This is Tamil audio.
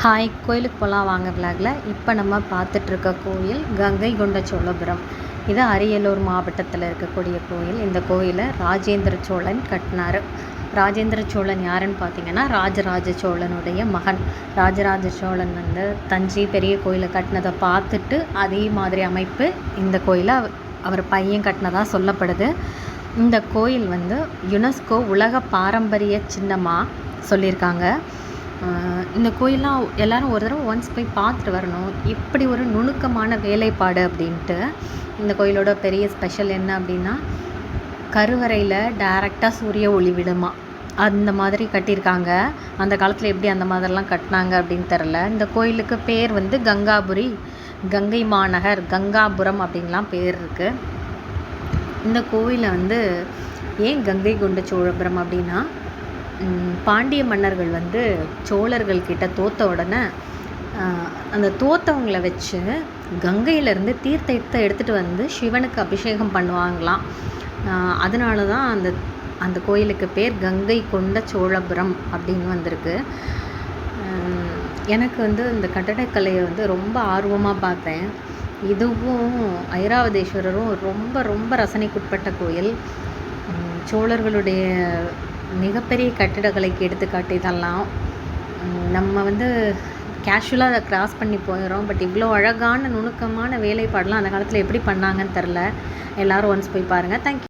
ஹாய் கோயிலுக்கு போகலாம் வாங்க விளாகில் இப்போ நம்ம பார்த்துட்ருக்க கோயில் கங்கை கொண்ட சோழபுரம் இது அரியலூர் மாவட்டத்தில் இருக்கக்கூடிய கோயில். இந்த கோயிலை ராஜேந்திர சோழன் கட்டினார். ராஜேந்திர சோழன் யாருன்னு பார்த்தீங்கன்னா ராஜராஜ சோழனுடைய மகன். ராஜராஜ சோழன் வந்து தஞ்சை பெரிய கோயிலை கட்டினதை பார்த்துட்டு அதே மாதிரி அமைப்பு இந்த கோயிலை அவர் பையன் கட்டினதாக சொல்லப்படுது. இந்த கோயில் வந்து யுனெஸ்கோ உலக பாரம்பரிய சின்னமாக சொல்லியிருக்காங்க. இந்த கோயில்லாம் எல்லோரும் ஒரு தடவை ஒன்ஸ் போய் பார்த்துட்டு வரணும். இப்படி ஒரு நுணுக்கமான வேலைப்பாடு அப்படின்ட்டு இந்த கோயிலோட பெரிய ஸ்பெஷல் என்ன அப்படின்னா கருவறையில் டேரெக்டாக சூரிய ஒளி விடுமா. அந்த மாதிரி கட்டியிருக்காங்க. அந்த காலத்தில் எப்படி அந்த மாதிரிலாம் கட்டினாங்க அப்படின்னு தெரில இந்த கோயிலுக்கு பேர் வந்து கங்காபுரி கங்கை மாநகர் கங்காபுரம் அப்படின்லாம் பேர் இருக்குது இந்த கோயிலை வந்து ஏன் கங்கை கொண்ட சோழபுரம் அப்படின்னா பாண்டிய மன்னர்கள் வந்து சோழர்கள் கிட்ட தோற்ற உடனே அந்த தோத்தவங்களை வச்சு கங்கையிலேருந்து தீர்த்தத்தை எடுத்துகிட்டு வந்து சிவனுக்கு அபிஷேகம் பண்ணுவாங்களாம். அதனால தான் அந்த அந்த கோயிலுக்கு பேர் கங்கை கொண்ட சோழபுரம் அப்படின்னு வந்திருக்கு. எனக்கு வந்து இந்த கட்டடக்கலையை வந்து ரொம்ப ஆர்வமாக பார்த்தேன். இதுவும் ஐராவதேஸ்வரரும் ரொம்ப ரொம்ப ரசனைக்குட்பட்ட கோயில். சோழர்களுடைய மிகப்பெரிய கட்டிடக்கலைக்கு எடுத்துக்காட்டு இதெல்லாம். நம்ம வந்து கேஷுவலாக அதை க்ராஸ் பண்ணி போயிடும் பட் இவ்வளோ அழகான நுணுக்கமான வேலைப்பாடெலாம் அந்த காலத்தில் எப்படி பண்ணாங்கன்னு தெரில எல்லோரும் ஒன்ஸ் போய் பாருங்கள் தேங்க்யூ